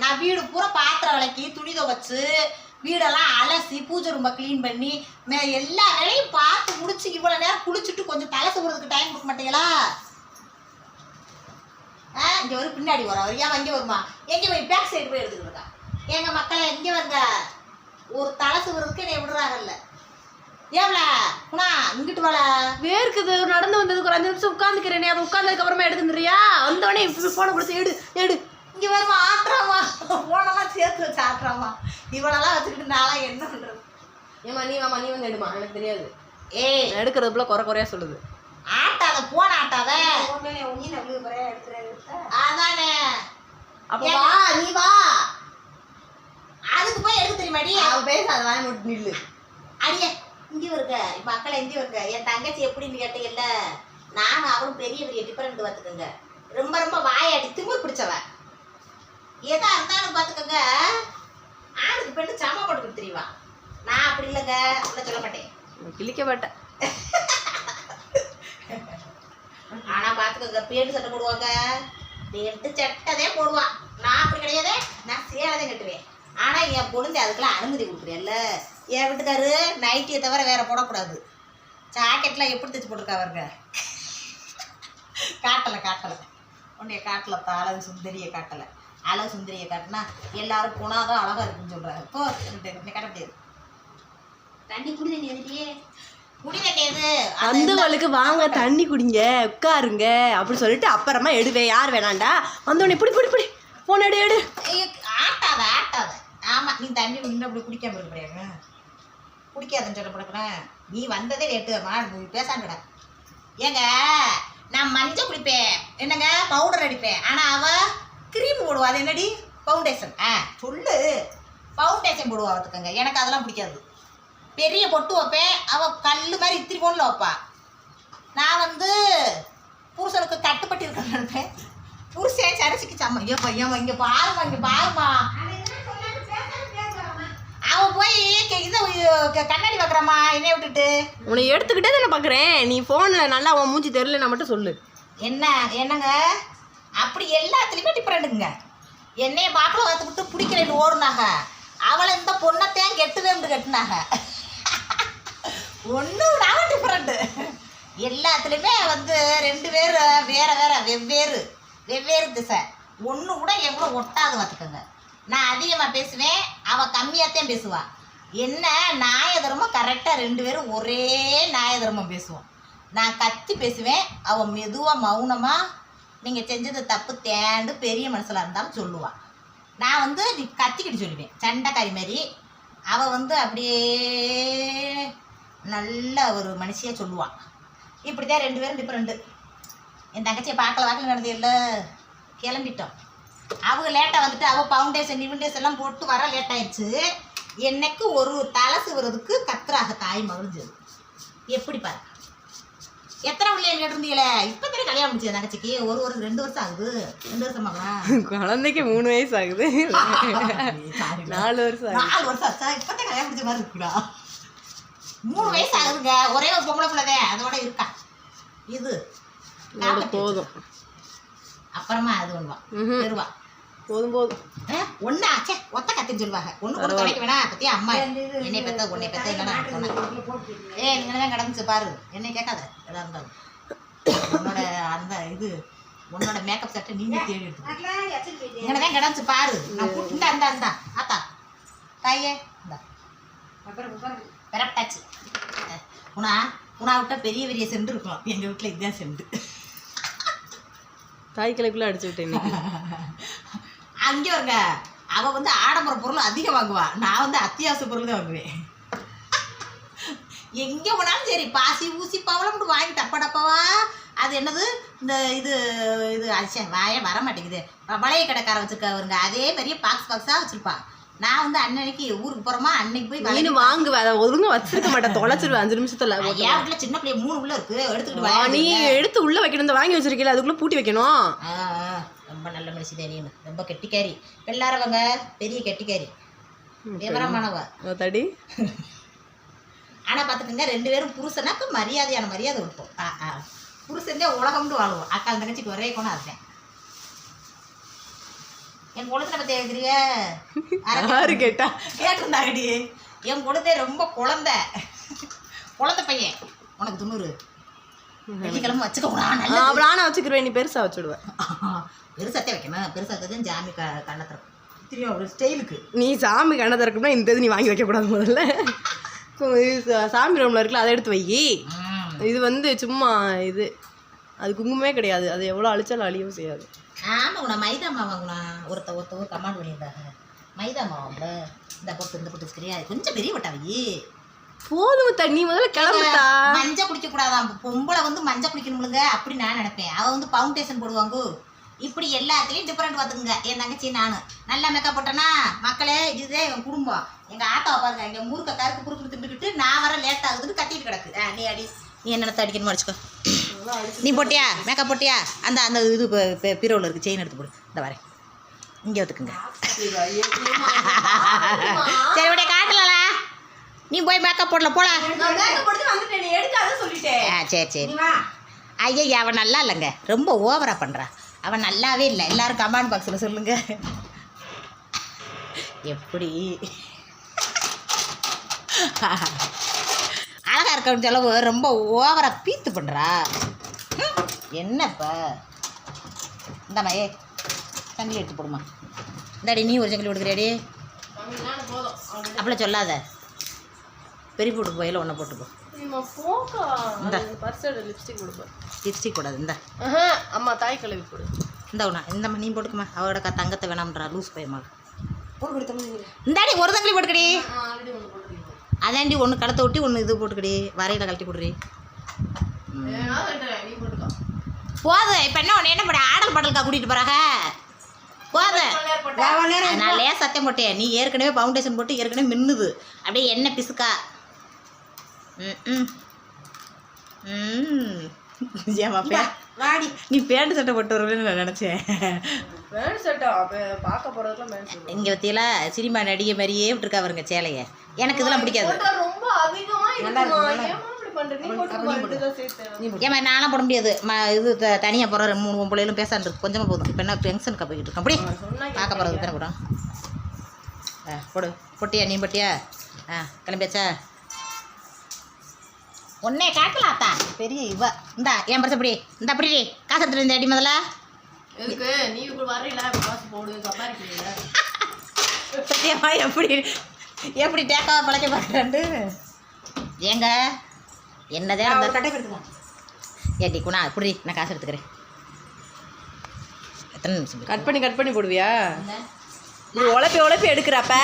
நான் வீடு பூரா பாத்திரம் விளக்கி துணி துவைச்சு வீடெல்லாம் அலசி பூஜை ரூமை க்ளீன் பண்ணி மே- எல்லா வேலையும் பார்த்து முடிச்சு இவ்வளோ நேரம் குளிச்சுட்டு கொஞ்சம் தலை சுடுறதுக்கு டைம் கொடுக்க மாட்டீங்களா? ஆ இங்கே வரும் பின்னாடி வரும். அவர் ஏன் இங்கே வருமா? எங்கே போய் பேக் சைடு போய் எடுத்துக்கிட்டு இருக்கா எங்கள் மக்களை எங்கே வந்த? ஒரு தலை சுடுறதுக்கு என்னை விடுறாங்கல்ல. ஏவல குணா இங்கிட்டு வாழ வேர்க்குது. நடந்து வந்ததுக்கு ஒரு அஞ்சு நிமிஷம் உட்காந்துக்கிறேனே உட்காந்ததுக்கு அப்புறமா எடுத்துறியா வந்தவொடனே இப்படி போன கொடுத்து எடு எடு. இங்க வருமா ஆட்டுறாமா வச்சு ஆட்டுறாமா இவளெல்லாம் வச்சுக்கிட்டு நான்லாம் என்ன பண்றது? ஏமா நீ வாமா நீ வந்து எடுமா எனக்கு தெரியாது. ஏய். எடுக்கிறதுல குறை குறையா சொல்லுது. ஆட்டாத போன ஆட்டாத. அதானே. அப்போ? வா. நீ வா. அதுக்கு போய் எடுக்க தெரியுமாடி அவன் பேசாத வாய் மட்டும் நில்லு. அடியே இங்க இருக்க இப்ப அக்களை இங்க இருக்க. என் தங்கச்சி எப்படின்னு கேட்டீங்கல்ல நானும் அவளும் பெரிய பெரிய டிஃபரெண்ட் பார்த்துக்கோங்க. ரொம்ப ரொம்ப வாயாடி திமிர் பிடிச்சவ எதா இருந்தாலும் பார்த்துக்கோங்க ஆணுக்கு பெண்ணு சம போட்டுக்கிட்டு தெரியவா நான் அப்படி இல்லைங்க உள்ள சொல்ல மாட்டேன். கிழிக்க மாட்டேன். ஆனா பாத்துக்கோங்க பேண்ட் சட்டை போடுவாங்க. பேண்ட் சட்டதே போடுவான். நான் அப்படி கிடையாது நான் சேலதே கட்டுவேன். ஆனா என் பொழுது அதுக்கெல்லாம் அனுமதி கொடுக்குறேன்ல. என் வீட்டுக்காரு நைட்டியை தவிர வேற போடக்கூடாது. ஜாக்கெட்லாம் எப்படி தைச்சு போட்டிருக்கா பாருங்க. காட்டலை காட்டலை. உன்னைய காட்டல அழகு சுந்தரியை காட்டலை. அழகு சுந்தரியை காட்டினா எல்லாரும் போனாதான் அழகா இருக்குன்னு சொல்றாங்க என்னை காட்ட முடியாது. தண்ணி குடி தண்ணி அது வந்தவளுக்கு வாங்க தண்ணி குடிங்க உட்காருங்க அப்படி சொல்லிட்டு அப்புறமா எடுவே யார் வேணாண்டா? வந்தவொடனே பிடி பிடி பிடி. போன எடு எடு. ஐயோ, ஆட்டாத ஆட்டாத. ஆமா நீ தண்ணி குடிக்கணும் அப்படி குடிக்காம இருக்க முடியாது குடிக்காதுன்னு சொல்ல போடுக்கிறேன் நீ வந்ததே லேட்டு மா பேசாண்டடா ஏங்க நான் மஞ்சள் குடிப்பேன். என்னங்க பவுடர் அடிப்பேன். ஆனா அவ கிரீம் போடுவா. அது என்னடி? ஃபவுண்டேஷன் ஆ சொல்லு. ஃபவுண்டேஷன் போடுவா பார்த்துக்கோங்க. எனக்கு அதெல்லாம் பிடிக்காது. பெரிய பொட்டு வைப்பேன் அவ கல் மாதிரி இத்திரி பொண்ணில் வைப்பா. நான் வந்து புருஷனுக்கு கட்டுப்பட்டு இருக்கேன்னு நினைப்பேன். புருஷன் சரிசிக்கு சம்ம. ஐயோ பையன் இங்க பாருமா இங்க பாருமா அவன் போய் இதை கண்ணாடி வைக்கிறம்மா என்னை விட்டுட்டு. உன்னை எடுத்துக்கிட்டே தானே பார்க்குறேன் நீ ஃபோனில் நல்லா உன் மூஞ்சி தெரியல நான் மட்டும் சொல்லு. என்ன என்னங்க? அப்படி எல்லாத்துலேயுமே டிஃப்ரெண்ட்டுங்க என்னைய வளர்த்து விட்டு பிடிக்கலன்னு ஓடுனாங்க அவளை இந்த பொண்ணத்தையும் கெட்டுவேன் கட்டினாங்க ஒன்று விடாம டிஃப்ரெண்ட்டு எல்லாத்துலேயுமே வந்து ரெண்டு பேர் வேறு வேறு வெவ்வேறு வெவ்வேறு திசை. ஒன்று கூட என் கூட ஒட்டாது பார்த்துக்கோங்க. நான் அதிகமாக பேசுவேன் அவள் கம்மியாகத்தான் பேசுவாள் என்ன நாய தர்மம் கரெக்டாக ரெண்டு பேரும் ஒரே நாய தர்மம் பேசுவோம். நான் கத்தி பேசுவேன் அவள் மெதுவாக மௌனமாக நீங்கள் செஞ்சது தப்பு தேண்டு பெரிய மனசில் இருந்தாலும் சொல்லுவாள் நான் வந்து நீ கத்திக்கிட்டு சொல்லுவேன். சண்டைக்காரி மாதிரி அவள் வந்து அப்படியே நல்ல ஒரு மனுஷியாக சொல்லுவாள் இப்படி தான் ரெண்டு பேரும் டிஃப்ரெண்டு என் தங்கச்சியை பார்க்கல வாக்கில் நடந்தது இல்லை கிளம்பிட்டோம். அவங்க லேட்டாக வந்துட்டு அவள் ஃபவுண்டேஷன் இவுண்டேஷன் எல்லாம் போட்டு வர லேட் ஆயிடுச்சு. என்னைக்கு ஒரு தலை சிவறதுக்கு கத்துறாக தாய் மகிழ்ஞ்சது எப்படி பாரு. எத்தனை பிள்ளைங்க இருந்தீங்களே இப்போ தானே கல்யாணம் முடிச்சது தங்கச்சிக்கு. ஒரு வருஷம் ரெண்டு வருஷம் ஆகுது. ரெண்டு வருஷமாவா குழந்தைக்கு மூணு வயசு ஆகுது. நாலு வருஷம் நாலு வருஷம் ஆச்சா. இப்போதான் கல்யாணம் முடிச்ச மாதிரி இருக்குடா. மூணு வயசு ஆகுதுங்க. ஒரே ஒரு பொம்பளை பிள்ளைதே அதோட இருக்கா. இது போதும். அப்புறமா அது ஒண்ணுவா. ம்ஹும். போதும் போதும். ஒன்னு ஆச்சே ஒத்த கத்தின்னு சொல்லுவாங்க. ஒண்ணு கூட துணைக்க வேணா பத்தியா? அம்மா என்னை பெத்த உன்னை பெத்த என்னடா ஏ நீங்க தான் கிடந்துச்சு பாரு. என்னை கேட்காத எதா இருந்தாலும். உன்னோட அந்த இது உன்னோட மேக்கப் செட்டை நீங்க தேடி எடுத்து இங்கே தான் கிடந்துச்சு பாரு. நான் இந்தா இந்தா இந்தா. ஆத்தா தாயே இந்தா. பெரப்டாச்சு உனா உனா விட்டா பெரிய பெரிய செண்டு இருக்கும். எங்க வீட்டில் இதுதான் செண்டு. தாய் கிளைக்குள்ள அடிச்சு விட்டேன் இன்னைக்கு. அங்கே வருங்க அவ வந்து ஆடம்பர பொருள் அதிகம் வாங்குவா. நான் வந்து அத்தியாவசிய பொருள் தான் வாங்குவேன். எங்கே போனாலும் சரி பாசி ஊசி பவளம் மட்டும் வாங்கி டப்பா டப்பாவா? அது என்னது? இந்த இது இது அச்சே வாயே வர மாட்டேங்குது வளைய கடைக்கார வச்சிருக்காருங்க அதே மாதிரியே பாக்ஸ் பாக்ஸாக வச்சிருப்பா. நான் வந்து அன்னன்னைக்கு ஊருக்கு போகிறோமா அன்னைக்கு போய் வளைய- நீனு வாங்குவ. அதை ஒழுங்கா வச்சிருக்க மாட்டேன். தொலைச்சிருவேன். அஞ்சு நிமிஷத்துல. என் வீட்டில் சின்ன பிள்ளைய மூணு உள்ள இருக்கு. எடுத்துக்கிட்டு வா, நீ. எடுத்து உள்ள வைக்கணும் இந்த வாங்கி வச்சிருக்கீல அதுக்குள்ள பூட்டி வைக்கணும். ரொம்ப நல்ல மனுஷி நீனு ரொம்ப கெட்டிக்காரி. எல்லாரவங்க பெரிய கெட்டிக்காரி. விவரமானவ. தடி. ஆனால் பார்த்துக்கோங்க ரெண்டு பேரும் புருஷனாக்கு மரியாதையான மரியாதை கொடுப்போம். ஆ ஆ. உலகம்னு வாழ்வோம். அக்கா தங்கச்சிக்கு ஒரே குணம் அதுதான். என் குழந்தை பத்தி கேட்குறிய யாரு கேட்டா? கேட்டிருந்தாங்கடி. என் குழந்தை ரொம்ப குழந்தை. குழந்தை பையன். உனக்கு துண்ணூறு. வெள்ளிக்கிழமை வச்சுக்க கூடாது நல்ல அவ்வளோ நான் வச்சுக்கிறேன் நீ பெருசா வச்சுடுவேன். பெருசாத்தே வைக்கணும். பெருசாத்தது ஜாமி க கண்ணத்துறோம் தெரியும் ஒரு ஸ்டைலுக்கு. நீ சாமி கண்ணை திறக்கணும்னா இந்த இது நீ வாங்கி வைக்கக்கூடாது முதல்ல. சாமி ரூமில் இருக்குல்ல அதை எடுத்து வை. இது வந்து சும்மா இது. அது குங்குமமே கிடையாது. அது எவ்வளோ அழிச்சாலும் அழியவும் செய்யாது. உன மைதா மாவு வாங்கினா ஒருத்த ஒருத்த ஒரு கமாண்ட் பண்ணியிருந்தாங்க. மைதா மாவுல இந்த பொட்டு இந்த பொட்டு சரியா கொஞ்சம் பெரிய வட்டாவி போதும் தண்ணி முதல்ல கிளம்புட்டா மஞ்சள் குடிக்க கூடாதாம் பொம்பளை வந்து மஞ்சள் குடிக்கணும்லுங்க அப்படி நான் நினைப்பேன். அவ வந்து ஃபவுண்டேஷன் போடுவாங்க. இப்படி எல்லாத்துலேயும் டிஃப்ரெண்ட் பார்த்துக்குங்க. என் தங்கச்சி நான். நல்லா மேக்கப் போட்டேன்னா மக்களே இதுதே என் குடும்பம். எங்கள் ஆத்தாவை பாருங்க இங்கே முறுக்க கருக்கு குறுக்கு திண்டுக்கிட்டு நான் வர லேட் ஆகுதுன்னு கத்திட்டு கிடக்கு. நீ அடி. நீ என்னத்தை அடிக்கணும்னு அடிச்சுக்கோ. நீ போட்டியா? மேக்கப் போட்டியா? அந்த அந்த இது பீரோவில் இருக்குது செயின் எடுத்து போடு. இந்த வரேன் இங்கே ஒத்துக்குங்க. சரி காட்டலல நீ போய் மேக்கப் போடல போலாம் வந்துட்டேன். நீ எடுக்காத சொல்லிட்டேன் ஆ சரி சரி. ஐயா அவன் நல்லா இல்லைங்க. ரொம்ப ஓவரா பண்றா. அவன் நல்லாவே இல்லை. எல்லாரும் கமெண்ட் பாக்ஸில் சொல்லுங்க. எப்படி? அழகா இருக்கணும் செலவு ரொம்ப ஓவரா பீத்து பண்றா. ஹம், என்னப்பா? இந்தாம்மா ஏ சங்கிலி எடுத்து போடுமா இந்தாடி நீ ஒரு சங்கிலி கொடுக்குறியாடி அப்படிலாம் சொல்லாத. பெரிய போட்டு போயில ஒன்றை போட்டுக்கோ. போக்கா. இந்தா. லிப்ஸ்டிக் கொடுப்பேன். லிப்ஸ்டிக் கூடாது இந்த. அம்மா தாய் கழுவி போடு இந்த ஒன்றா இந்த நீ போட்டுக்குமா அவளோட க தங்கத்தை வேணாம்ன்றா லூஸ் கொடுத்தா இந்தாடி ஒரு தங்கிலி போட்டுக்கடி. அதாண்டி ஒன்று கழுத்தை ஒட்டி ஒன்று இது போட்டுக்கடி. வரையில கழட்டி போட்டுக்கோ. போதும் இப்போ என்ன ஒன்று என்ன பண்ண ஆடல் பாடலுக்கா கூட்டிகிட்டு போகிறாங்க போதும் நான் லேஸ் சத்தியம் போட்டேன். நீ ஏற்கனவே ஃபவுண்டேஷன் போட்டு ஏற்கனவே மின்னுது. அப்படியே எண்ணெய் பிசுக்கா. ம் ம் ம் ஏம்மா பே வாடி. நீ பேண்ட் சட்டை போட்டு வருவேன்னு நான் நினச்சேன். பார்க்க போகிறதுக்குலாம் இங்கே பற்றியில சினிமா நடிகை மாதிரியே விட்டுருக்கா அவருங்க சேலையை. எனக்கு இதெல்லாம் பிடிக்காது. ரொம்ப அதிகமா இருக்குமா? ஏமா ஏமா நானும் போட. முடியாது. ம இது தனியாக போகிற மூணு பிள்ளைகளும் பேசாண்டு இருக்கு. கொஞ்சமாக போதும். இப்போ என்ன ஃபங்க்ஷனுக்கு போய்கிட்டு இருக்கோம். அப்படி பார்க்க போகிறதுக்கு தானே போடும் ஆ போடு. பொட்டியா நீ பொட்டியா? ஆ கிளம்பியாச்சா? ஒன்னே காட்டலாத்தா பெரிய இவ. இந்தா என் பரிசு அப்படி இந்த அப்படி காசு எடுத்துட்டு இந்த அடி முதல்ல? எதுக்கு? நீ இப்படி வரையில காசு போடு சத்தியமா எப்படி எப்படி டேக்காவை பழைக்க பார்க்குறாண்டு ஏங்க என்னதே அந்த ஏட்டி குணா இப்படி நான் காசு எடுத்துக்கிறேன். எத்தனை நிமிஷம் கட் பண்ணி கட் பண்ணி போடுவியா? நீ உழைப்பி உழைப்பி எடுக்கிறப்ப